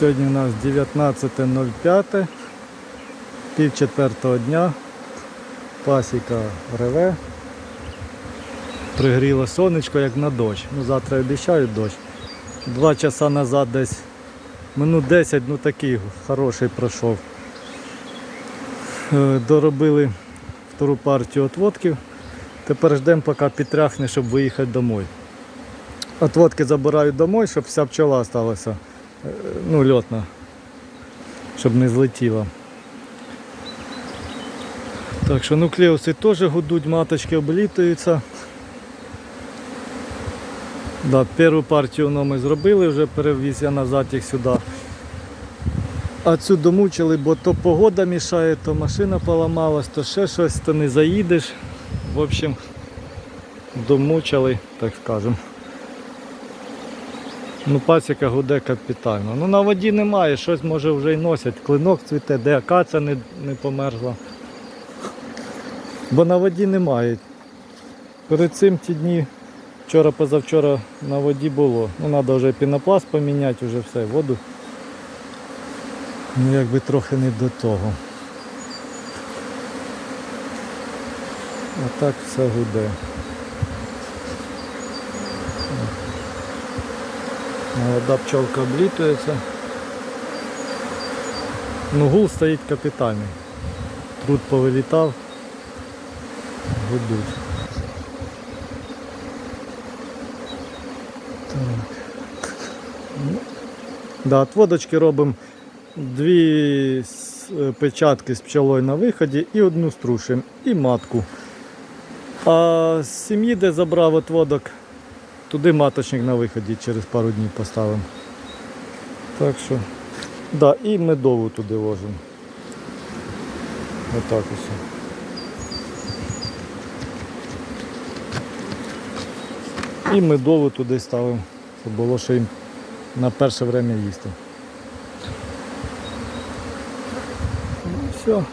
Сьогодні у нас 19.05, пів четвертого дня. Пасіка реве. Пригріло сонечко, як на дощ. Ну, завтра обіцяють дощ. Два часа назад десь минут 10, ну такий хороший пройшов. Е, Доробили втору партію отводків. Тепер ждемо, поки підтряхне, щоб виїхати домой. Отводки забирають домой, щоб вся пчола залишилася ну, льотна, щоб не злетіла. Так що нуклеуси теж гудуть, маточки облітуються. Да, першу партію ну, ми зробили, вже перевіз я назад їх сюди. А цю домучили, бо то погода мішає, то машина поламалась, то ще щось, то не заїдеш. В общем, домучили, так скажемо. Ну, пасіка гуде капітально. Ну на воді немає, щось може вже й носять. Клинок цвіте, де акація не, не померзла. Бо на воді немає. Перед цим ті дні, вчора позавчора на воді було. Ну треба вже пінопласт поміняти, вже все, воду. Ну якби трохи не до того. А так все гуде. Молода пчелка облітується. Ну гул стоїть капітальний. Труд повилітав. Гудуть. Так. Да, отводочки робимо дві е, печатки з пчелою на виході і одну струшимо, і матку. А з сім'ї, де забрав отводок, туди маточник на виході через пару днів поставимо. Так що, да, і медову туди ложимо. Отак ось. І медову туди ставимо, щоб було що їм на перше время їсти. Ну, все.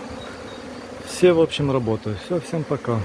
Все, в общем, работают. Все, всем пока.